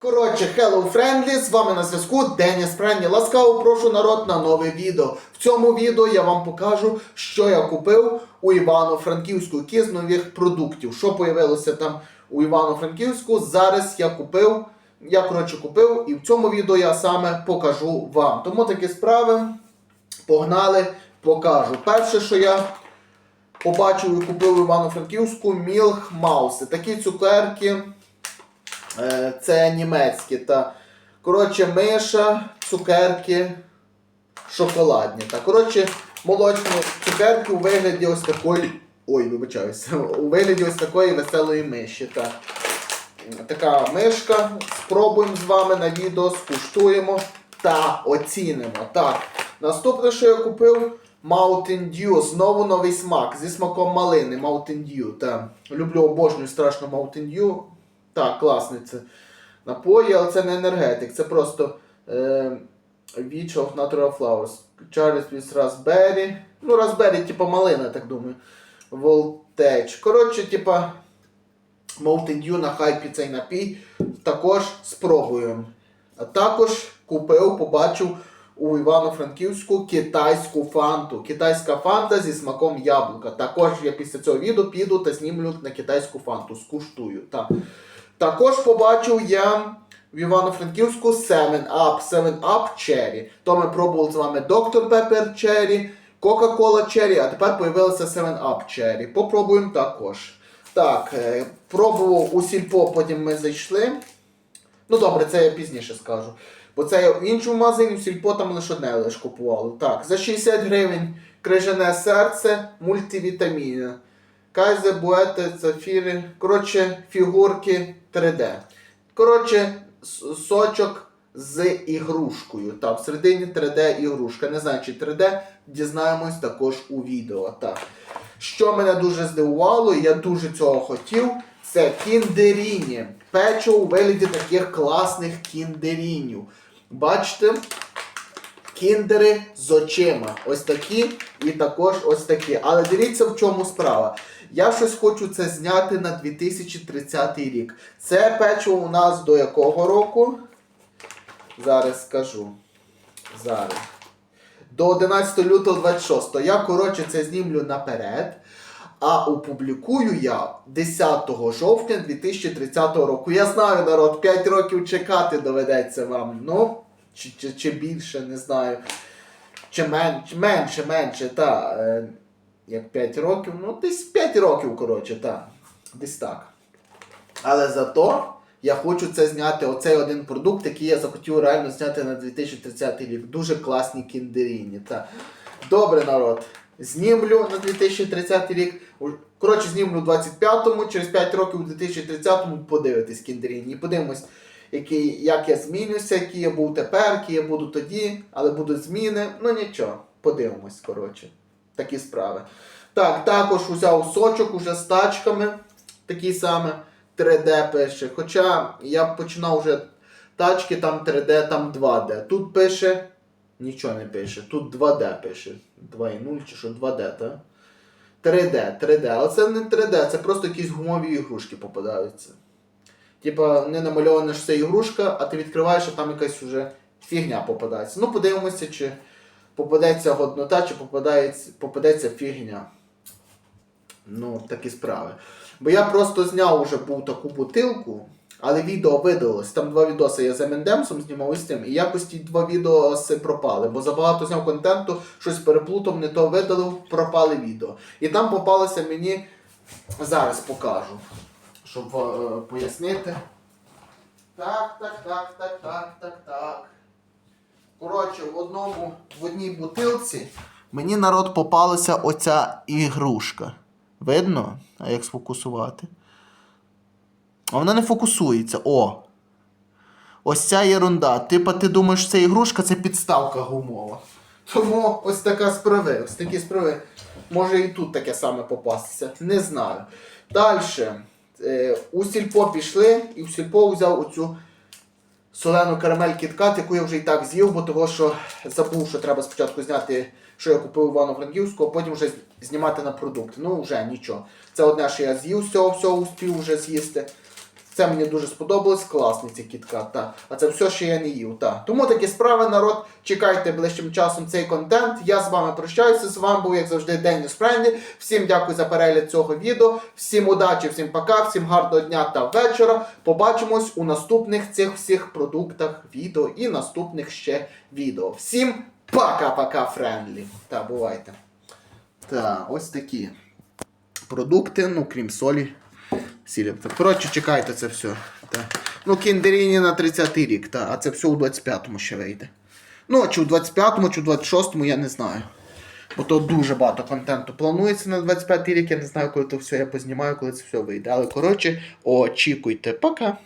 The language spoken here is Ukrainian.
Коротше, Hello Friendly, з вами на зв'язку Деніс Френні. Ласкаво прошу народ на нове відео. В цьому відео я вам покажу, що я купив у Івано-Франківську, які з нових продуктів. Що появилося там у Івано-Франківську. Зараз я купив. Я коротше купив, і в цьому відео я саме покажу вам. Тому такі справи. Погнали, покажу. Перше, що я побачив і купив у Івано-Франківську, Мілх Мауси. Такі цукерки. Е, Це німецькі. Та, коротше, миша, цукерки, шоколадні. Та, коротше, молочні цукерки у вигляді ось такої. Ой, вибачаюся. У вигляді ось такої веселої миші. Та. Така мишка. Спробуємо з вами на відео, скуштуємо та оцінимо. Так. Наступне, що я купив, Mountain Dew. Знову новий смак зі смаком малини. Mountain Dew. Та. Люблю обожнюю страшно Mountain Dew. Так, класний це напої, але це не енергетик, це просто е, Witch of Natural Flowers. Charles with Raspberry. Ну, Raspberry, типа малина, так думаю. Voltage. Коротше, типа Mountain Dew на хайпі цей напій. Також спробуємо. А також купив, побачив у Івано-Франківську китайську фанту. Китайська фанта зі смаком яблука. Також я після цього відео піду та знімлю на китайську фанту. Скуштую. Так. Також побачив я в Івано-Франківську 7-Up, 7-Up Cherry. То ми пробували з вами Dr. Pepper Cherry, Coca-Cola Cherry, а тепер появилося 7-Up Cherry. Попробуємо також. Так, е, пробував у сільпо, потім ми зайшли. Ну добре, це я пізніше скажу. Бо це я в іншому магазині в сільпо там лише одне лише купували. Так, за 60 гривень крижане серце, мультивітаміни. Кайзе, буети, зафіри. Коротше, фігурки 3D. Коротше, сочок з ігрушкою. Так, всередині 3D ігрушка. Не знаю, чи 3D, дізнаємось також у відео. Так. Що мене дуже здивувало, і я дуже цього хотів, це кіндеріні. Печиво у вигляді таких класних кіндерінів. Бачите? Кіндери з очима. Ось такі і також ось такі. Але дивіться, в чому справа. Я щось хочу це зняти на 2030 рік. Це печиво у нас до якого року? Зараз скажу. Зараз. До 11 лютого 26. Я, коротше, це знімлю наперед. А опублікую я 10 жовтня 2030 року. Я знаю, народ, 5 років чекати доведеться вам. Ну, чи, чи, чи більше, не знаю. Чи менше, менше, менше, та. Е, як 5 років, ну десь 5 років, коротше, та. Десь так. Але зато я хочу це зняти, оцей один продукт, який я захотів реально зняти на 2030 рік. Дуже класні кіндеріні. Та. Добре, народ. Знімлю на 2030 рік. Коротше, знімлю в 25-му, через 5 років у 2030-му подивитись кіндеріні. І подивимось, який, як я змінюся, який я був тепер, який я буду тоді, але будуть зміни. Ну нічого, подивимось, коротше. Такі справи. Так, також взяв сочок уже з тачками. Такі саме 3D пише. Хоча я починав вже тачки, там 3D, там 2D. Тут пише. Нічого не пише. Тут 2D пише. 2.0 чи що 2D, так? 3D, 3D. Але це не 3D, це просто якісь гумові ігрушки попадаються. Типа, не намальована ж це ігрушка, а ти відкриваєш, а там якась вже фігня попадається. Ну, подивимося, чи попадеться годнота, чи попадається, попадеться фігня. Ну, такі справи. Бо я просто зняв уже був таку бутилку, але відео видалось. Там два відоси я з M&M's знімав і з тим. І якось ті два відео пропали, бо забагато зняв контенту, щось переплутав, не то видалив, пропали відео. І там попалося мені. Зараз покажу, щоб е, пояснити. Так, так, так, так, так, так, так. Коротше, в одному, в одній бутилці мені народ попалася оця ігрушка. Видно? А як сфокусувати? А вона не фокусується. О! Ось ця єрунда. Типа ти думаєш, це ігрушка, це підставка гумова. Тому ось така справи. Ось такі справи. Може і тут таке саме попастися. Не знаю. Далі. Е, у сільпо пішли і в сільпо взяв оцю солену карамель кіткат, яку я вже і так з'їв, бо того, що забув, що треба спочатку зняти, що я купив Івано-Франківську, а потім вже знімати на продукт. Ну, вже нічого. Це одне, що я з'їв з цього всього, успів вже з'їсти. Це мені дуже сподобалось, класний цей кіткат. Та. А це все, що я не їв. Та. Тому такі справи, народ. Чекайте ближчим часом цей контент. Я з вами прощаюся. З вами був, як завжди, Деніс Френдлі. Всім дякую за перегляд цього відео. Всім удачі, всім пока, всім гарного дня та вечора. Побачимось у наступних цих всіх продуктах відео і наступних ще відео. Всім пока-пока, френдлі. Та, бувайте. Та, ось такі продукти, ну крім солі. Сілі. Та, Коротше, чекайте це все. Та. Ну, кіндеріні на 30-й рік, та, а це все у 25-му ще вийде. Ну, чи у 25-му, чи у 26-му, я не знаю. Бо то дуже багато контенту планується на 25-й рік. Я не знаю, коли то все я познімаю, коли це все вийде. Але коротше, очікуйте. Пока.